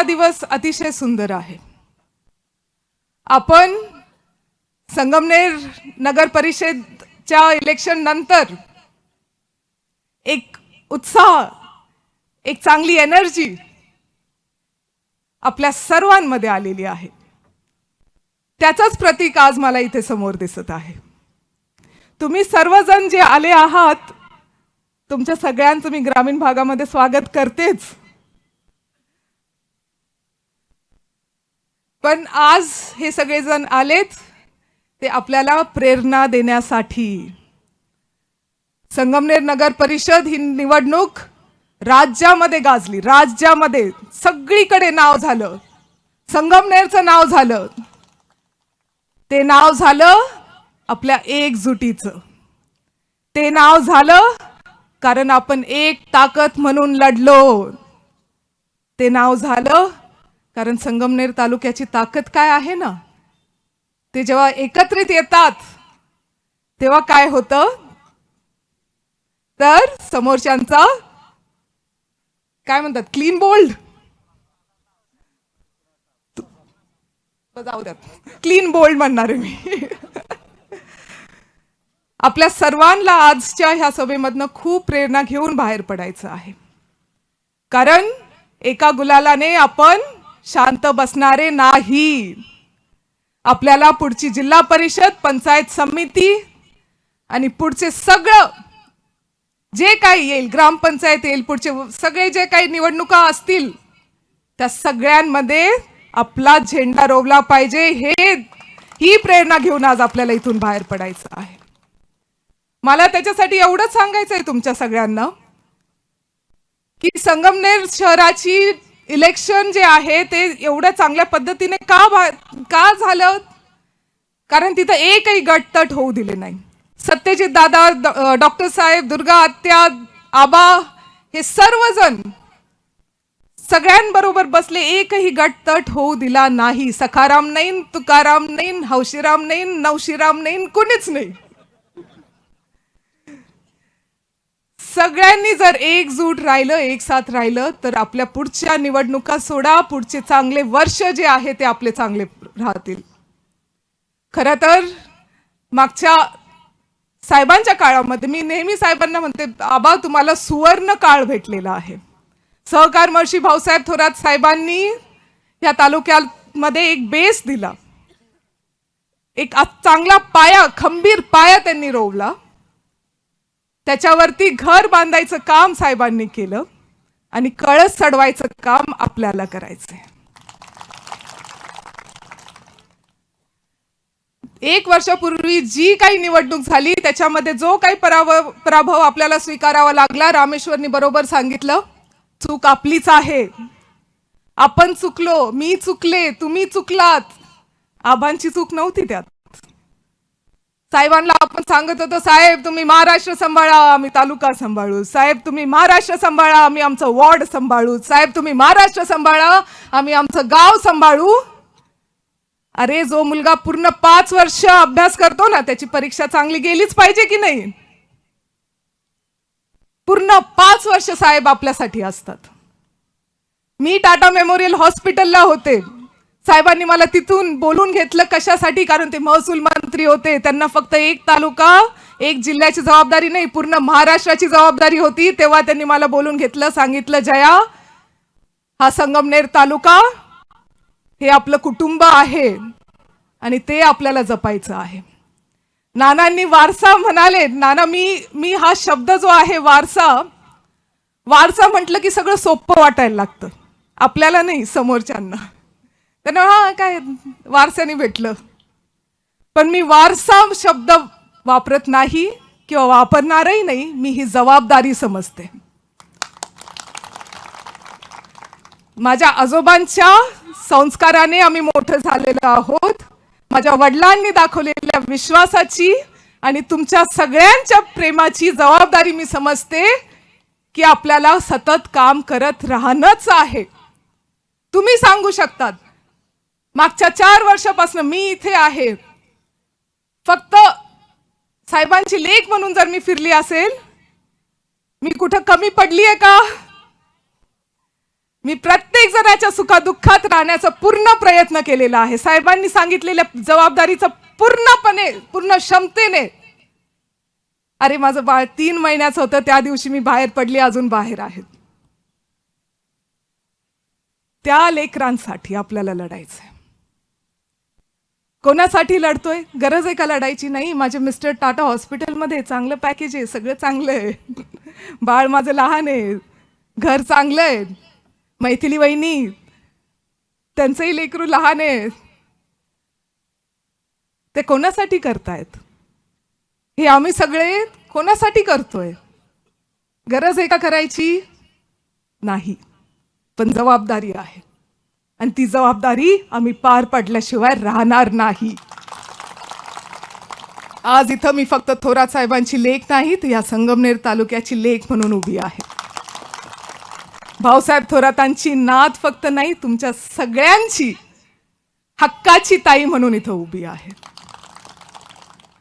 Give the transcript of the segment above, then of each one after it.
आजचा दिवस अतिशय सुंदर आहे. आपण संगमनेर नगर परिषदच्या इलेक्शन नंतर एक उत्साह एक चांगली एनर्जी आपल्या सर्वांमध्ये आलेली आहे. त्याचंच प्रतीक आज मला इथे समोर दिसत आहे. तुम्ही सर्वजण जे आले आहात तुमच्या सगळ्यांचं मी ग्रामीण भागामध्ये स्वागत करतेच. पण आज हे सगळेजण आलेत ते आपल्याला प्रेरणा देण्यासाठी. संगमनेर नगर परिषद ही निवडणूक राज्यामध्ये गाजली. राज्यामध्ये सगळीकडे नाव झालं. संगमनेरचं नाव झालं. ते नाव झालं आपल्या एकजुटीचं. ते नाव झालं कारण आपण एक ताकद म्हणून लढलो. ते नाव झालं कारण संगमनेर तालुक्याची ताकद काय आहे ना? ते जेव्हा एकत्रित येतात तेव्हा काय होतं? तर समोरच्यांचा काय म्हणतात? क्लीन बोल्ड जाऊ द्यात. क्लीन बोल्ड म्हणणार आहे मी. आपल्या सर्वांना आजच्या ह्या सभेमधनं खूप प्रेरणा घेऊन बाहेर पडायचं आहे. कारण एका गुलालाने आपण शांत बसणारे नाही. आपल्याला पुढची जिल्हा परिषद पंचायत समिती आणि पुढचे सगळं जे काही येईल ग्रामपंचायत येईल पुढचे सगळे जे काही निवडणुका असतील त्या सगळ्यांमध्ये आपला झेंडा रोवला पाहिजे. हे ही प्रेरणा घेऊन आज आपल्याला इथून बाहेर पडायचं आहे. मला त्याच्यासाठी एवढंच सांगायचं आहे तुमच्या सगळ्यांना की संगमनेर शहराची इलेक्शन जे आहे ते एवढ्या चांगल्या पद्धतीने का भा- का झालं? कारण तिथं एकही गटतट होऊ दिले नाही. सत्यजित दादा डॉक्टर साहेब दुर्गा आत्या आबा हे सर्वजण सगळ्यांबरोबर बसले एकही गटतट होऊ दिला नाही. सखाराम नाही तुकाराम नाही हौशीराम नाही नवशीराम नाही कुणीच नाही. सगळ्यांनी जर एकजूट राहिलं एक साथ राहिलं तर आपल्या पुढच्या निवडणुका सोडा. पुढचे चांगले वर्ष जे आहे ते आपले चांगले राहतील. खरं तर मागच्या साहेबांच्या काळामध्ये मी नेहमी साहेबांना म्हणते आबा तुम्हाला सुवर्ण काळ भेटलेला आहे. सहकार महर्षी भाऊसाहेब थोरात साहेबांनी या तालुक्यामध्ये एक बेस दिला. एक चांगला पाया खंबीर पाया त्यांनी रोवला. त्याच्यावरती घर बांधायचं काम साहेबांनी केलं आणि कळस चढवायचं काम आपल्याला करायचंय. एक वर्षापूर्वी जी काही निवडणूक झाली त्याच्यामध्ये जो काही पराभव पराभव आपल्याला स्वीकारावा लागला रामेश्वरनी बरोबर सांगितलं चूक आपलीच आहे. आपण चुकलो मी चुकले तुम्ही चुकलात. आबांची चूक नव्हती त्यात. साहेबांना आपण सांगत होतो साहेब तुम्ही महाराष्ट्र सांभाळा आम्ही तालुका सांभाळू. साहेब तुम्ही महाराष्ट्र सांभाळा आम्ही आमचं वॉर्ड सांभाळू. साहेब तुम्ही महाराष्ट्र सांभाळा आम्ही आमचं गाव सांभाळू. अरे जो मुलगा पूर्ण पाच वर्ष अभ्यास करतो ना त्याची परीक्षा चांगली गेलीच पाहिजे की नाही? पूर्ण पाच वर्ष साहेब आपल्यासाठी असतात. मी टाटा मेमोरियल हॉस्पिटलला होते. साहेबांनी मला तिथून बोलून घेतलं कशासाठी? कारण ते महसूल मंत्री होते. त्यांना फक्त एक तालुका एक जिल्ह्याची जबाबदारी नाही पूर्ण महाराष्ट्राची जबाबदारी होती. तेव्हा त्यांनी मला बोलून घेतलं सांगितलं जया हा संगमनेर तालुका हे आपलं कुटुंब आहे आणि ते आपल्याला जपायचं आहे. नानांनी वारसा म्हणाले नाना मी मी हा शब्द जो आहे वारसा वारसा म्हटलं की सगळं सोपं वाटायला लागतं. आपल्याला नाही समोरच्यांना. त्यांना हा काय वारसाने भेटलं. पण मी वारसा शब्द वापरत नाही किंवा वापरणारही नाही मी ही जबाबदारी समजते. माझ्या आजोबांच्या संस्काराने आम्ही मोठं झालेलो आहोत. माझ्या वडिलांनी दाखवलेल्या विश्वासाची आणि तुमच्या सगळ्यांच्या प्रेमाची जबाबदारी मी समजते की आपल्याला सतत काम करत राहणंच आहे. तुम्ही सांगू शकतात मागच्या चार वर्षापासून मी इथे आहे. फक्त साहेबांची लेख म्हणून जर मी फिरली असेल मी कुठं कमी पडली आहे का? मी प्रत्येक जणाच्या सुखादुःखात राहण्याचा पूर्ण प्रयत्न केलेला आहे. साहेबांनी सांगितलेल्या जबाबदारीचा पूर्णपणे पूर्ण क्षमतेने. अरे माझं बाळ तीन महिन्याचं होतं त्या दिवशी मी बाहेर पडली अजून बाहेर आहेत त्या लेकरांसाठी आपल्याला लढायचंय. कोणासाठी लढतोय? गरज आहे का लढायची? नाही माझे मिस्टर टाटा हॉस्पिटलमध्ये चांगलं पॅकेज आहे सगळं चांगलं आहे. बाळ माझं लहान आहे. घर चांगलं आहे. मैथिली वहिनी त्यांचंही लेकरू लहान आहे. ते कोणासाठी करतायत? हे आम्ही सगळे कोणासाठी करतोय? गरज आहे का करायची? नाही. पण जबाबदारी आहे. आणि ती जबाबदारी आम्ही पार पडल्याशिवाय राहणार नाही. आज इथं मी फक्त थोरात साहेबांची लेख नाही तर या संगमनेर तालुक्याची लेख म्हणून उभी आहे. भाऊसाहेब थोरातांची नात फक्त नाही तुमच्या सगळ्यांची हक्काची ताई म्हणून इथं उभी आहे.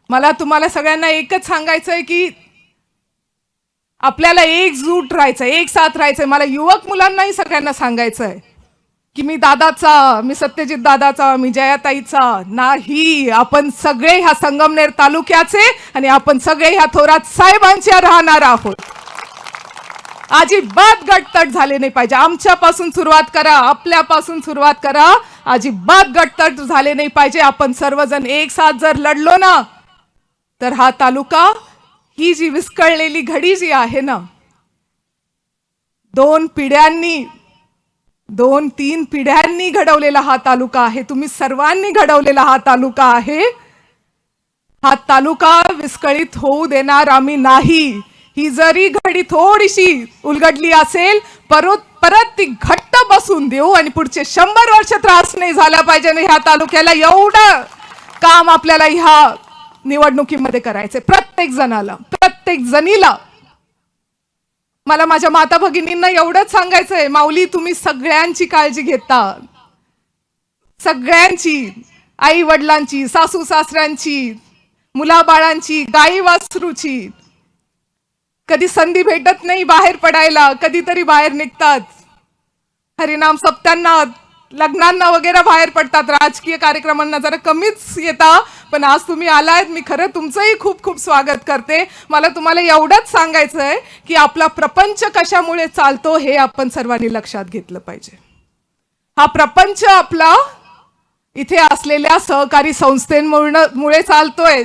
मला तुम्हाला सगळ्यांना एकच सांगायचं आहे की आपल्याला एकजूट राहायचं एक साथ राहायचंय. मला युवक मुलांनाही सगळ्यांना सांगायचं आहे की मी दादाचा मी सत्यजित दादाचा मी जयाताईचा नाही. आपण सगळे ह्या संगमनेर तालुक्याचे आणि आपण सगळे ह्या थोरात साहेबांच्या राहणार आहोत. अजिबात गटतट झाले नाही पाहिजे. आमच्यापासून सुरुवात करा आपल्यापासून सुरुवात करा. अजिबात गटतट झाले नाही पाहिजे. आपण सर्वजण एक साथ जर लढलो ना तर हा तालुका ही जी विस्कळलेली घडी जी आहे ना दोन पिढ्यांनी दोन तीन पिढ्यांनी घडवलेला हा तालुका आहे. तुम्ही सर्वांनी घडवलेला हा तालुका आहे. हा तालुका विस्कळीत होऊ देणार आम्ही नाही. ही जरी घडी थोडीशी उलगडली असेल परत परत ती घट्ट बसून देऊ आणि पुढचे शंभर वर्ष त्रास नाही झाला पाहिजे ह्या तालुक्याला एवढं काम आपल्याला ह्या निवडणुकीमध्ये करायचंय. प्रत्येक जणाला प्रत्येक जणीला. मला माझ्या माता भगिनींना एवढंच सांगायचंय माऊली तुम्ही सगळ्यांची काळजी घेता. सगळ्यांची आई वडिलांची सासू सासऱ्यांची मुलाबाळांची गाई वासरूची कधी संधी भेटत नाही बाहेर पडायला कधीतरी बाहेर निघतात. हरिनाम सप्त्यांना लग्नांना वगैरे बाहेर पडतात. राजकीय कार्यक्रमांना जरा कमीच येता. पण आज तुम्ही आलायत. मी खरं तुमचंही खूप खूप स्वागत करते. मला तुम्हाला एवढंच सांगायचं आहे की आपला प्रपंच कशामुळे चालतो हे आपण सर्वांनी लक्षात घेतलं पाहिजे. हा प्रपंच आपला इथे असलेल्या सहकारी संस्थेमुळे मुळे चालतोय.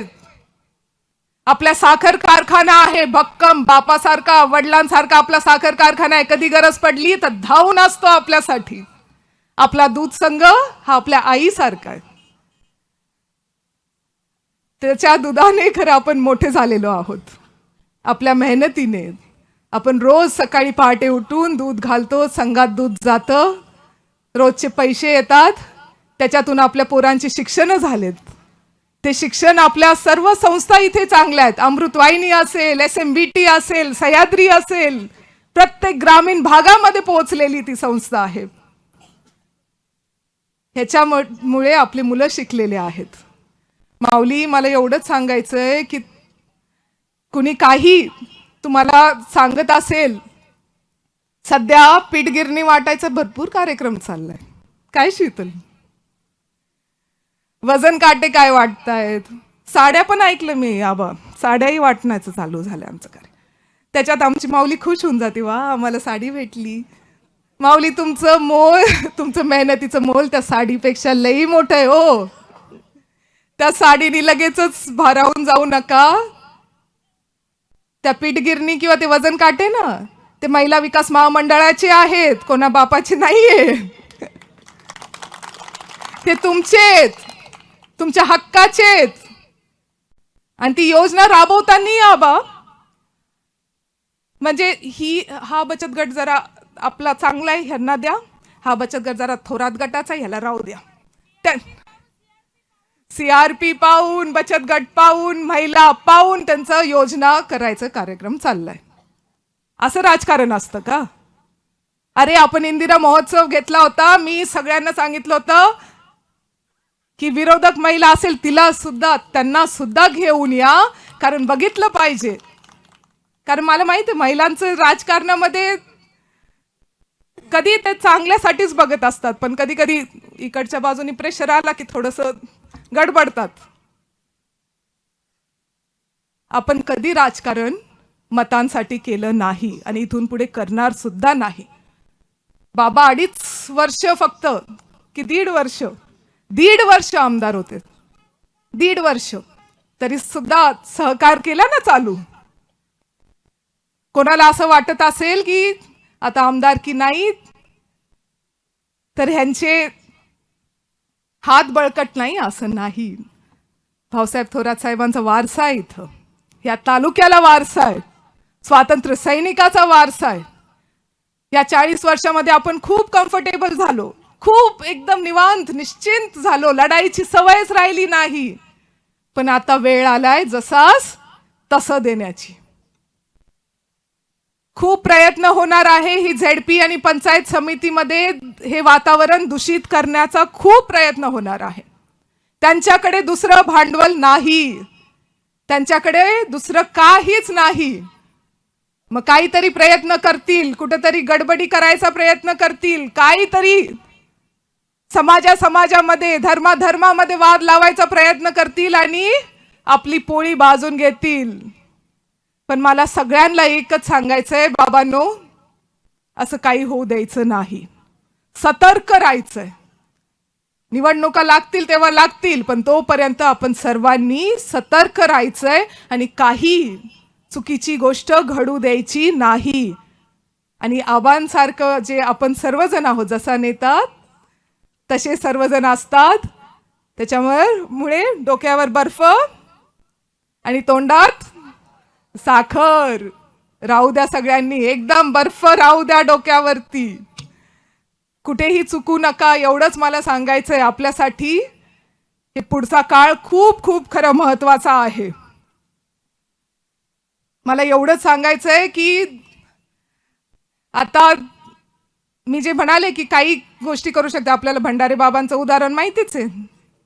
आपल्या साखर कारखाना आहे. भक्कम. बापासारखा वडिलांसारखा आपला साखर कारखाना आहे. कधी गरज पडली तर धावून असतो आपल्यासाठी. आपला दूध संघ हा आपल्या आईसारखा आहे. त्याच्या दुधाने खरं आपण मोठे झालेलो आहोत. आपल्या मेहनतीने. आपण रोज सकाळी पहाटे उठून दूध घालतो संघात दूध जातं. रोजचे पैसे येतात. त्याच्यातून आपल्या पोरांची शिक्षणं झालेत. ते शिक्षण आपल्या सर्व संस्था इथे चांगल्या आहेत. अमृतवाहिनी असेल एस एम बी टी असेल सह्याद्री असेल. प्रत्येक ग्रामीण भागामध्ये पोहोचलेली ती संस्था आहे. ह्याच्यामुळे आपली मुलं शिकलेले आहेत. माऊली मला एवढंच सांगायचंय की कुणी काही तुम्हाला सांगत असेल सध्या पीठगिरणी वाटायचा भरपूर कार्यक्रम चाललाय. काय शीतल वजन काटे काय वाटतायत? साड्या पण ऐकलं मी आबा. साड्याही वाटण्याचं चालू झालं आमचं कार्य. त्याच्यात आमची माऊली खुश होऊन जाते वा आम्हाला साडी भेटली. माऊली तुमचं मोल तुमचं मेहनतीचं मोल त्या साडीपेक्षा लई मोठं आहे हो. त्या साडीने लगेचच भारावून जाऊ नका. त्या पीठगिरणी किंवा ते वजन काटे ना ते महिला विकास महामंडळाचे आहेत कोणा बापाचे नाहीये. ते तुमचेच तुमच्या हक्काचेच आणि ती योजना राबवताना आबा म्हणजे ही हा बचत गट जरा आपला चांगला आहे ह्यांना द्या. हा बचत गट जरा थोरात गटाचा ह्याला राहू द्या. त्या सीआरपी पाहून बचत गट पाहून महिला पाहून त्यांचं योजना करायचं कार्यक्रम चाललाय. असं राजकारण असतं का? अरे आपण इंदिरा महोत्सव घेतला होता. मी सगळ्यांना सांगितलं होतं की विरोधक महिला असेल तिला सुद्धा त्यांना सुद्धा घेऊन या. कारण बघितलं पाहिजे. कारण मला माहिती आहे महिलांचं राजकारणामध्ये कधी ते चांगल्यासाठीच बघत असतात पण कधी कधी इकडच्या बाजूनी प्रेशर आला की थोडस गडबडतात. आपण कधी राजकारण मतांसाठी केलं नाही आणि इथून पुढे करणार सुद्धा नाही. बाबा अडीच वर्ष फक्त की दीड वर्ष दीड वर्ष आमदार होते. दीड वर्ष. तरी सुद्धा सहकार केला ना चालू? कोणाला असं वाटत असेल की आता आमदार की नाही तर ह्यांचे हात बळकट नाही असं नाही. भाऊसाहेब थोरात साहेबांचा वारसा आहे इथं. या तालुक्याला वारसा आहे. स्वातंत्र्य सैनिकाचा वारसा आहे. या चाळीस वर्षामध्ये आपण खूप कम्फर्टेबल झालो. खूप एकदम निवांत निश्चिंत झालो. लढाईची सवयच राहिली नाही. पण आता वेळ आलाय जसाच तसं देण्याची. खूप प्रयत्न होणार आहे ही झेडपी आणि पंचायत समितीमध्ये हे वातावरण दूषित करण्याचा खूप प्रयत्न होणार आहे. त्यांच्याकडे दुसरं भांडवल नाही. त्यांच्याकडे दुसरं काहीच नाही. मग काहीतरी प्रयत्न करतील कुठंतरी गडबडी करायचा प्रयत्न करतील काहीतरी समाजा समाजामध्ये धर्मा धर्मामध्ये वाद लावायचा प्रयत्न करतील आणि आपली पोळी बाजून घेतील. पण मला सगळ्यांना एकच सांगायचं आहे बाबांनो असं काही होऊ द्यायचं नाही. सतर्क राहायचंय. निवडणुका लागतील तेव्हा लागतील पण तोपर्यंत आपण सर्वांनी सतर्क राहायचंय आणि काही चुकीची गोष्ट घडू द्यायची नाही. आणि आबांसारखं जे आपण सर्वजण आहोत जसा नेता तसे सर्वजण असतात. त्याच्यामुळे मुळे डोक्यावर बर्फ आणि तोंडात साखर. राहू द्या सगळ्यांनी. एकदम बर्फ राहू द्या डोक्यावरती. कुठेही चुकू नका. एवढंच मला सांगायचंय आपल्यासाठी. हे पुढचा काळ खूप खूप खरं महत्त्वाचा आहे. मला एवढंच सांगायचंय की आता मी जे म्हणाले की काही गोष्टी करू शकते आपल्याला भंडारे बाबांचं उदाहरण माहितीच आहे.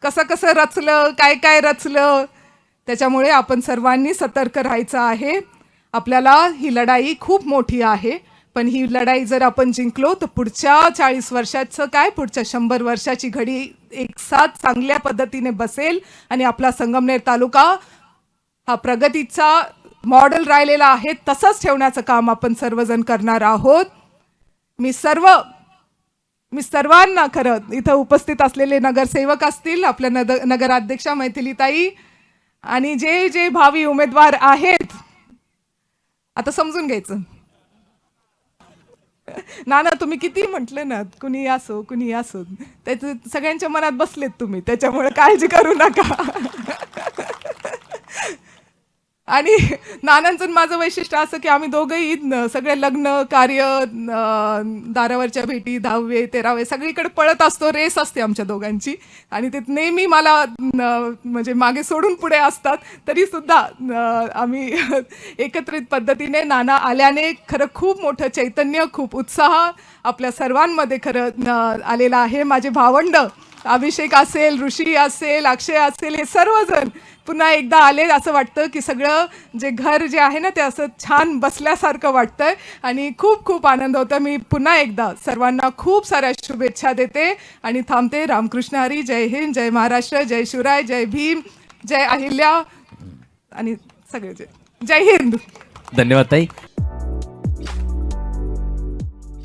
कसं कसं रचलं काय काय रचलं त्याच्यामुळे आपण सर्वांनी सतर्क राहायचं आहे. आपल्याला ही लढाई खूप मोठी आहे. पण ही लढाई जर आपण जिंकलो तर पुढच्या चाळीस वर्षाचं काय? पुढच्या शंभर वर्षाची घडी एक साथ चांगल्या पद्धतीने बसेल आणि आपला संगमनेर तालुका हा प्रगतीचा मॉडेल राहिलेला आहे. तसंच ठेवण्याचं काम आपण सर्वजण करणार आहोत. मी सर्व मी सर्वांना खरं इथं उपस्थित असलेले नगरसेवक असतील आपल्या नद नगराध्यक्षा मैथिलीताई आणि जे जे भावी उमेदवार आहेत आता समजून घ्यायचं. ना ना तुम्ही किती म्हटले ना कुणी असो कुणी असो त्याच सगळ्यांच्या मनात बसलेत तुम्ही त्याच्यामुळे काळजी करू नका. आणि नानांचं माझं वैशिष्ट्य असं की आम्ही दोघंही सगळे लग्न कार्य दारावरच्या भेटी दहावे तेरावे सगळीकडे पळत असतो रेस असते आमच्या दोघांची. आणि ते नेहमी मला म्हणजे मागे सोडून पुढे असतात. तरी सुद्धा आम्ही एकत्रित पद्धतीने नाना आल्याने खरं खूप मोठं चैतन्य खूप उत्साह आपल्या सर्वांमध्ये खरं आलेला आहे. माझे भावंड अभिषेक असेल ऋषी असेल अक्षय असेल हे सर्वजण पुन्हा एकदा आले. असं वाटतं की सगळं जे घर जे आहे ना ते असं छान बसल्यासारखं वाटतंय. आणि खूप खूप आनंद होता. मी पुन्हा एकदा सर्वांना खूप साऱ्या शुभेच्छा देते. आणि थांबते. रामकृष्ण हरी जय हिंद जय महाराष्ट्र जय शिवराय जय भीम जय अहिल्या आणि सगळे जय जय हिंद. धन्यवाद ताई.